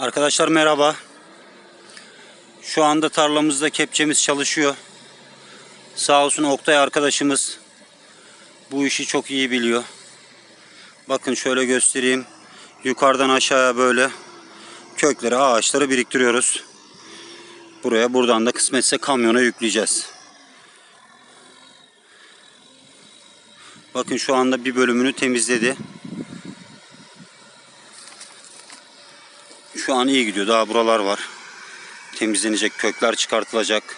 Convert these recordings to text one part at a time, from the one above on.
Arkadaşlar merhaba. Şu anda tarlamızda kepçemiz çalışıyor. Sağ olsun Oktay arkadaşımız bu işi çok iyi biliyor. Bakın şöyle göstereyim. Yukarıdan aşağıya böyle kökleri, ağaçları biriktiriyoruz. Buraya buradan da kısmetse kamyona yükleyeceğiz. Bakın şu anda bir bölümünü temizledi. Şu an iyi gidiyor. Daha buralar var. Temizlenecek, kökler çıkartılacak.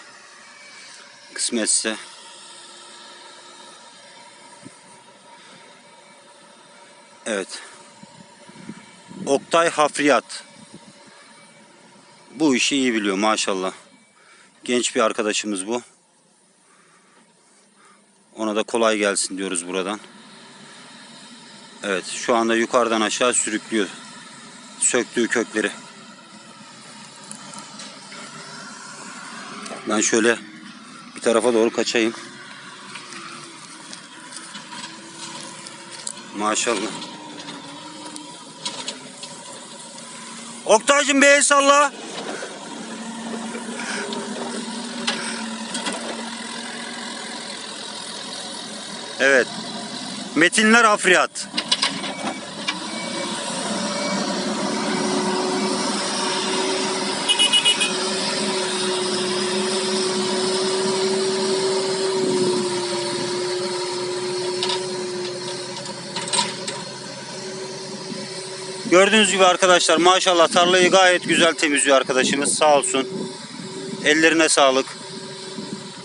Kısmetse. Evet. Oktay Hafriyat. Bu işi iyi biliyor maşallah. Genç bir arkadaşımız bu. Ona da kolay gelsin diyoruz buradan. Evet şu anda yukarıdan aşağı sürüklüyor söktüğü kökleri. Ben şöyle bir tarafa doğru kaçayım. Maşallah. Oktay'cım bir el salla. Evet. Metinler Afriyat. Gördüğünüz gibi arkadaşlar maşallah tarlayı gayet güzel temizliyor arkadaşımız. Sağ olsun. Ellerine sağlık.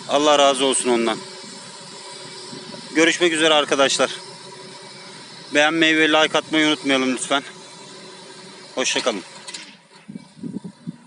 Allah razı olsun ondan. Görüşmek üzere arkadaşlar. Beğenmeyi ve like atmayı unutmayalım lütfen. Hoşçakalın.